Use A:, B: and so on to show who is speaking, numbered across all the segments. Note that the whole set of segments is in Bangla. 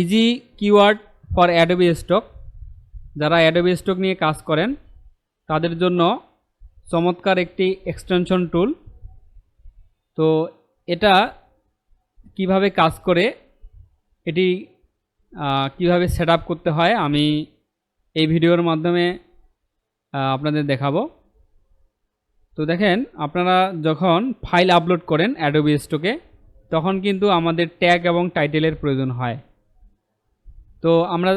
A: Easy keyword for Adobe Stock যারা অ্যাডোবি স্টক নিয়ে কাজ করেন, তাদের জন্য চমৎকার একটি এক্সটেনশন টুল তো এটা কীভাবে কাজ করে, এটি কীভাবে সেট করতে হয়, আমি এই ভিডিওর মাধ্যমে আপনাদের দেখাবো। তো দেখেন, আপনারা যখন ফাইল আপলোড করেন অ্যাডোবি স্টকে তখন কিন্তু আমাদের ট্যাগ এবং টাইটেলের প্রয়োজন হয়। তো আমরা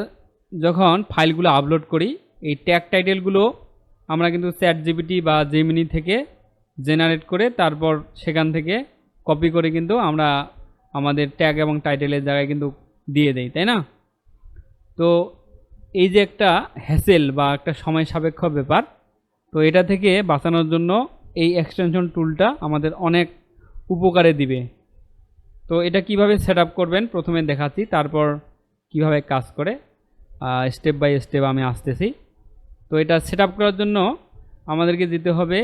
A: যখন ফাইলগুলো আপলোড করি, এই ট্যাগ টাইটেলগুলো আমরা কিন্তু চ্যাট জিবিটি বা জেমিনি থেকে জেনারেট করে তারপর সেখান থেকে কপি করে কিন্তু আমরা আমাদের ট্যাগ এবং টাইটেলের জায়গায় কিন্তু দিয়ে দেই, তাই না? তো এই যে একটা হ্যাসেল বা একটা সময় সাপেক্ষ ব্যাপার, তো এটা থেকে বাঁচানোর জন্য এই এক্সটেনশন টুলটা আমাদের অনেক উপকারে দিবে। তো এটা কীভাবে সেট করবেন? প্রথমে দেখাচ্ছি, তারপর কীভাবে কাজ করে স্টেপ বাই স্টেপ আমি আসতেছি। তো এটা সেট করার জন্য আমাদেরকে দিতে হবে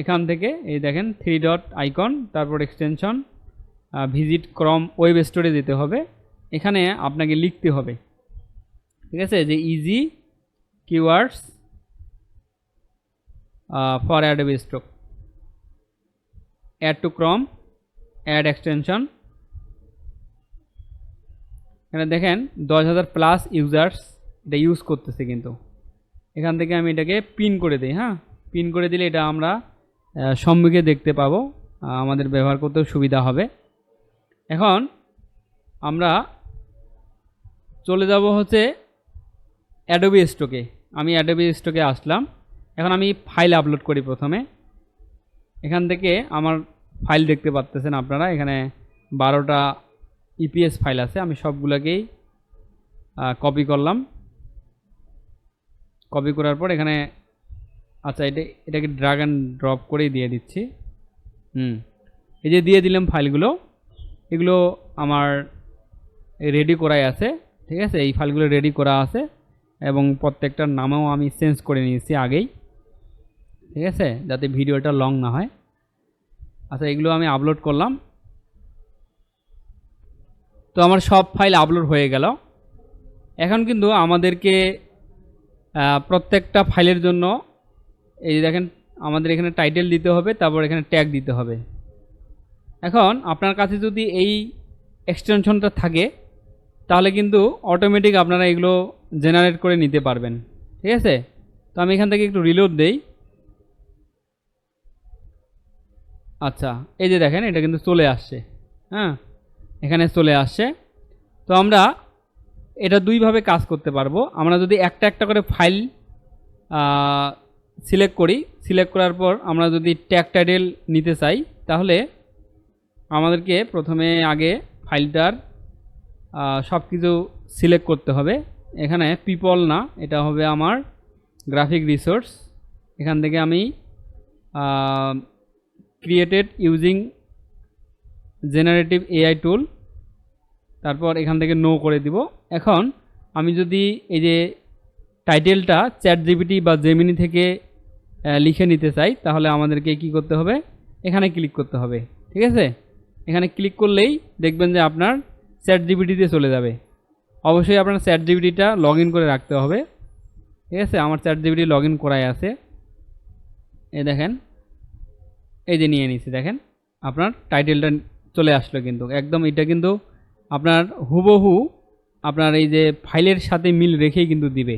A: এখান থেকে, এই দেখেন থ্রি ডট আইকন তারপর এক্সটেনশন ভিজিট ক্রম ওয়েব স্টোরে যেতে হবে। এখানে আপনাকে লিখতে হবে, ঠিক আছে? যে easy keywords for Adobe Stock add to Chrome add extension এখানে দেখেন দশ হাজার প্লাস ইউজার্স এটা ইউজ করতেছে কিন্তু। এখান থেকে আমি এটাকে পিন করে দিই হ্যাঁ? পিন করে দিলে এটা আমরা সম্মুখে দেখতে পাবো আমাদের ব্যবহার করতেও সুবিধা হবে। এখন আমরা চলে যাব হচ্ছে অ্যাডোবি স্টকে আমি অ্যাডোবি স্টকে আসলাম। এখন আমি ফাইল আপলোড করি প্রথমে। এখান থেকে আমার ফাইল দেখতে পাচ্তেছেন আপনারা। এখানে বারোটা ইপিএস ফাইল আছে, আমি সবগুলোকেই কপি করলাম। কপি করার পর এখানে আচ্ছা এটা, এটাকে ড্রাগ অ্যান্ড ড্রপ করেই দিয়ে দিচ্ছি। হুম, এই যে দিয়ে দিলাম ফাইলগুলো, এগুলো আমার রেডি করাই আছে, ঠিক আছে? এই ফাইলগুলো রেডি করা আছে, এবং প্রত্যেকটার নামেও আমি চেঞ্জ করে নিয়েছি আগেই, ঠিক আছে? যাতে ভিডিওটা লং না হয়। আচ্ছা এগুলো আমি আপলোড করলাম। তো আমার সব ফাইল আপলোড হয়ে গেল। এখন কিন্তু আমাদেরকে প্রত্যেকটা ফাইলের জন্য এই যে দেখেন, আমাদের এখানে টাইটেল দিতে হবে, তারপর এখানে ট্যাগ দিতে হবে। এখন আপনার কাছে যদি এই এক্সটেনশনটা থাকে, তাহলে কিন্তু অটোমেটিক আপনারা এগুলো জেনারেট করে নিতে পারবেন। ঠিক আছে? তো আমি এখান থেকে একটু রিলোড দেই। আচ্ছা এই যে দেখেন, এটা কিন্তু চলে আসছে। হ্যাঁ? এখানে চলে আসছে তো আমরা এটা দুইভাবে কাজ করতে পারব। আমরা যদি একটা একটা করে ফাইল সিলেক্ট করি, সিলেক্ট করার পর আমরা যদি ট্যাগ টাইটেল নিতে চাই, তাহলে আমাদেরকে প্রথমে আগে ফাইলটার সব কিছু সিলেক্ট করতে হবে। এখানে পিপল না, এটা হবে আমার গ্রাফিক রিসোর্স এখান থেকে আমি created using generative AI tool তারপর এখান থেকে নো করে দিব। এখন আমি যদি এই যে টাইটেলটা চ্যাট জিপিটি বা জেমিনি থেকে লিখে নিতে চাই, তাহলে আমাদেরকে কি করতে হবে? এখানে ক্লিক করতে হবে, ঠিক আছে? এখানে ক্লিক করলেই দেখবেন যে আপনার চ্যাট জিপিটিতে চলে যাবে। অবশ্যই আপনার চ্যাট জিপিটিটা লগ করে রাখতে হবে, ঠিক আছে? আমার চ্যাট জিপিটি লগ ইন করাই আছে। এই দেখেন, এই যে নিয়ে নিছি, দেখেন? আপনার টাইটেলটা চলে আসলো কিন্তু। একদম এটা কিন্তু আপনার হুবহু আপনার এই যে ফাইলের সাথে মিল রেখেই কিন্তু দিবে।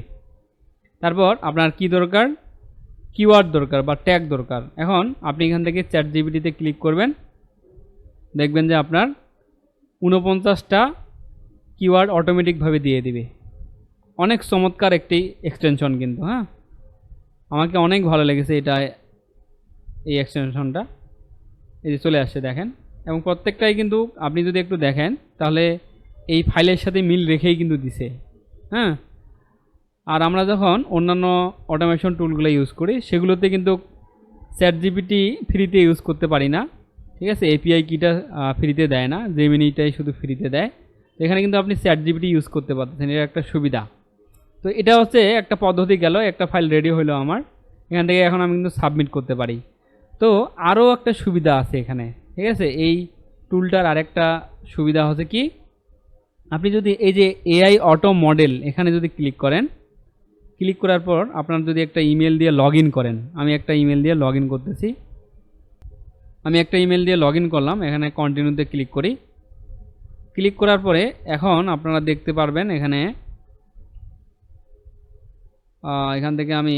A: তারপর আপনার কি দরকার? কিওয়ার্ড দরকার বা ট্যাগ দরকার। এখন আপনি এখান থেকে চ্যাট জিবিটিতে ক্লিক করবেন। দেখবেন যে আপনার উনপঞ্চাশটা কিওয়ার্ড অটোমেটিকভাবে দিয়ে দিবে। অনেক চমৎকার একটি এক্সটেনশন কিন্তু হ্যাঁ? আমাকে অনেক ভালো লেগেছে এটা, এই এক্সটেনশনটা এই যে চলে আসছে, দেখেন। এবং প্রত্যেকটাই কিন্তু আপনি যদি একটু দেখেন, তাহলে এই ফাইলের সাথে মিল রেখেই কিন্তু দিছে। হ্যাঁ? আর আমরা যখন অন্যান্য অটোমেশন টুলগুলো ইউজ করি, সেগুলোতে কিন্তু চ্যাট জিপিটি ফ্রিতে ইউজ করতে পারি না। ঠিক আছে? এপিআই কিটা ফ্রিতে দেয় না। জেমিনিটাই শুধু ফ্রিতে দেয়। এখানে কিন্তু আপনি চ্যাট জিপিটি ইউজ করতে পারতেছেন। এটা একটা সুবিধা। তো এটা হচ্ছে একটা পদ্ধতি গেল, একটা ফাইল রেডি হলো আমার। এখান থেকে এখন আমি কিন্তু সাবমিট করতে পারি। তো আরও একটা সুবিধা আছে এখানে। ঠিক আছে? এই টুলটার আরেকটা সুবিধা হচ্ছে কি? আপনি যদি এই যে এআই অটো মডেল এখানে যদি ক্লিক করেন ক্লিক করার পর আপনার যদি একটা ইমেল দিয়ে লগ করেন, আমি একটা ইমেল দিয়ে লগ করতেছি। আমি একটা ইমেল দিয়ে লগ করলাম, এখানে কন্টিনিউতে ক্লিক করি। ক্লিক করার পরে এখন আপনারা দেখতে পারবেন এখানে এখান থেকে আমি,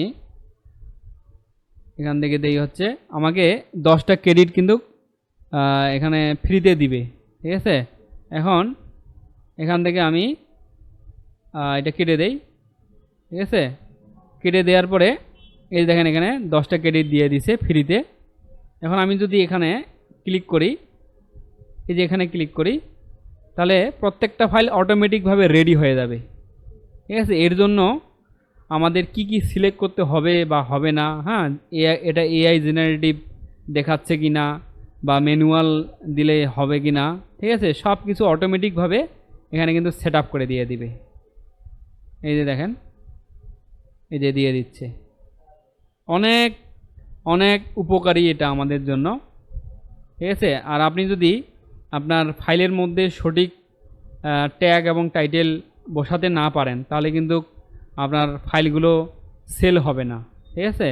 A: এখান থেকে দেই হচ্ছে, আমাকে দশটা ক্রেডিট কিন্তু এখানে ফ্রিতে দিবে, ঠিক আছে? এখন এখান থেকে আমি এটা কেটে দেই, ঠিক আছে? কেটে দেওয়ার পরে, এই দেখেন এখানে দশটা ক্রেডিট দিয়ে দিছে ফ্রিতে। এখন আমি যদি এখানে ক্লিক করি, এই যে এখানে ক্লিক করি, তাহলে প্রত্যেকটা ফাইল অটোমেটিকভাবে রেডি হয়ে যাবে। ঠিক আছে? এর জন্য আমাদের কি কি সিলেক্ট করতে হবে বা হবে না হ্যাঁ? এটা এআই জেনারেটিভ দেখাচ্ছে কি না বা ম্যানুয়াল দিলে হবে কি না, ঠিক আছে? সব কিছু অটোমেটিকভাবে এখানে কিন্তু সেট করে দিয়ে দিবে। এই যে দেখেন, এই যে দিয়ে দিচ্ছে। অনেক অনেক উপকারী এটা আমাদের জন্য, ঠিক আছে? আর আপনি যদি আপনার ফাইলের মধ্যে সঠিক ট্যাগ এবং টাইটেল বসাতে না পারেন, তাহলে কিন্তু আপনার ফাইলগুলো সেল হবে না, ঠিক আছে?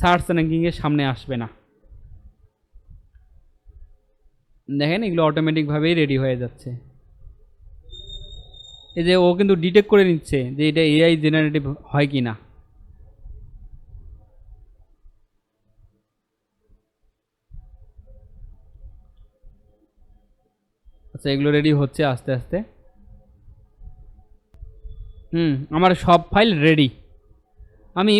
A: সার্চ র্যাঙ্কিংয়ের সামনে আসবে না। দেখেন এগুলো অটোমেটিকভাবেই রেডি হয়ে যাচ্ছে। এই যে ও কিন্তু ডিটেক্ট করে নিচ্ছে যে এটা এআই জেনারেটিভ হয় কি না আচ্ছা এগুলো রেডি হচ্ছে আস্তে আস্তে। হুম, আমার সব ফাইল রেডি আমি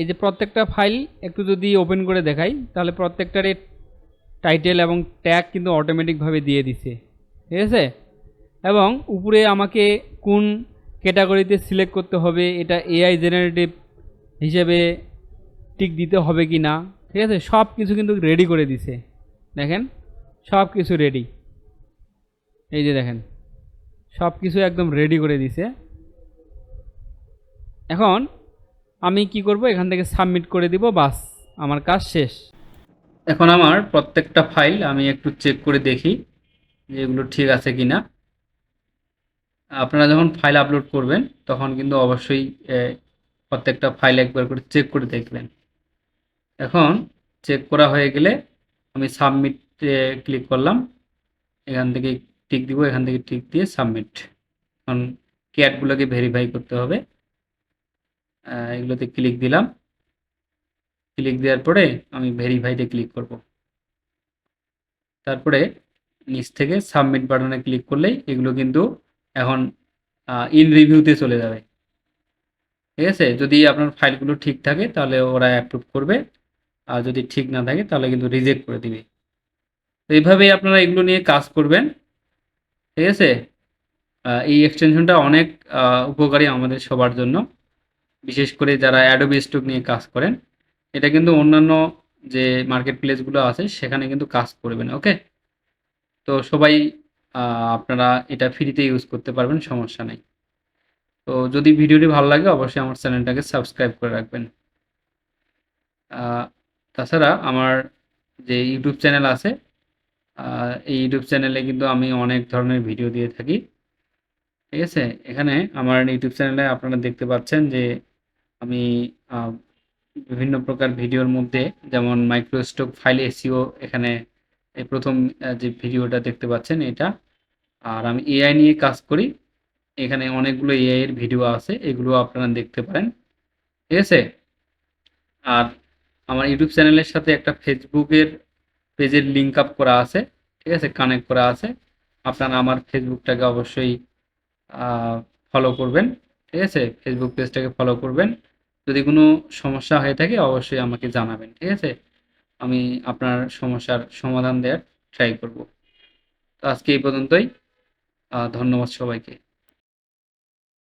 A: এই যে প্রত্যেকটা ফাইল একটু যদি ওপেন করে দেখাই, তাহলে প্রত্যেকটারই টাইটেল এবং ট্যাগ কিন্তু অটোমেটিকভাবে দিয়ে দিছে। ঠিক আছে? এবং উপরে আমাকে কোন ক্যাটাগরিতে সিলেক্ট করতে হবে, এটা এআই জেনারেটিভ হিসেবে টিক দিতে হবে কি না ঠিক আছে? সব কিছু কিন্তু রেডি করে দিছে। দেখেন? সব কিছু রেডি এই যে দেখেন সব কিছু একদম রেডি করে দিছে। এখন আমি কি করব? এখান থেকে সাবমিট করে দিব, বাস, আমার কাজ শেষ। এখন আমার প্রত্যেকটা ফাইল আমি একটু চেক করে দেখি যে এগুলো ঠিক আছে কি না আপনারা যখন ফাইল আপলোড করবেন, তখন কিন্তু অবশ্যই প্রত্যেকটা ফাইল একবার করে চেক করে দেখবেন। এখন চেক করা হয়ে গেলে আমি সাবমিটে ক্লিক করলাম। এখান থেকে টিক দিব, এখান থেকে টিক দিয়ে সাবমিট। এখন ক্যাটগুলোকে ভেরিফাই করতে হবে। এগুলোতে ক্লিক দিলাম। ক্লিক দেওয়ার পরে আমি ভেরিফাইতে ক্লিক করব। তারপরে নিচ থেকে সাবমিট বাটনে ক্লিক করলেই এগুলো কিন্তু এখন ইন রিভিউতে চলে যাবে। ঠিক আছে? যদি আপনার ফাইলগুলো ঠিক থাকে তাহলে ওরা অ্যাপ্রুভ করবে। আর যদি ঠিক না থাকে তাহলে কিন্তু রিজেক্ট করে দিবে। তো এইভাবেই আপনারা এগুলো নিয়ে কাজ করবেন। ঠিক আছে? এই এক্সটেনশনটা অনেক উপকারী আমাদের সবার জন্য। বিশেষ করে যারা অ্যাডোবি স্টক নিয়ে কাজ করেন। এটা কিন্তু অন্যান্য যে মার্কেট প্লেসগুলো আছে, সেখানে কিন্তু কাজ করবেন ওকে তো সবাই আপনারা এটা ফ্রিতে ইউজ করতে পারবেন, সমস্যা নেই। তো যদি ভিডিওটি ভালো লাগে, অবশ্যই আমার চ্যানেলটাকে সাবস্ক্রাইব করে রাখবেন। তাছাড়া আমার যে ইউটিউব চ্যানেল আছে এই ইউটিউব চ্যানেলে কিন্তু আমি অনেক ধরনের ভিডিও দিয়ে থাকি, ঠিক আছে? এখানে আমার ইউটিউব চ্যানেলে আপনারা দেখতে পাচ্ছেন যে আমি বিভিন্ন প্রকার ভিডিওর মধ্যে, যেমন মাইক্রোস্টক ফাইল এসিও এখানে এই প্রথম যে ভিডিওটা দেখতে পাচ্ছেন এটা। আর আমি এআই নিয়ে কাজ করি। এখানে অনেকগুলো এআই এর ভিডিও আছে, এগুলো আপনারা দেখতে পারেন। ঠিক আছে? আর আমার ইউটিউব চ্যানেলের সাথে একটা ফেসবুকের পেজের লিঙ্ক আপ করা আছে। ঠিক আছে? কানেক্ট করা আছে। আপনারা আমার ফেসবুকটাকে অবশ্যই ফলো করবেন। ঠিক আছে? ফেসবুক পেজটাকে ফলো করবেন। যদি কোনো সমস্যা হয়ে থাকে, অবশ্যই আমাকে জানাবেন, ঠিক আছে? আমি আপনার সমস্যার সমাধান দেওয়ার ট্রাই করব। তো আজকে এই পর্যন্তই। ধন্যবাদ সবাইকে।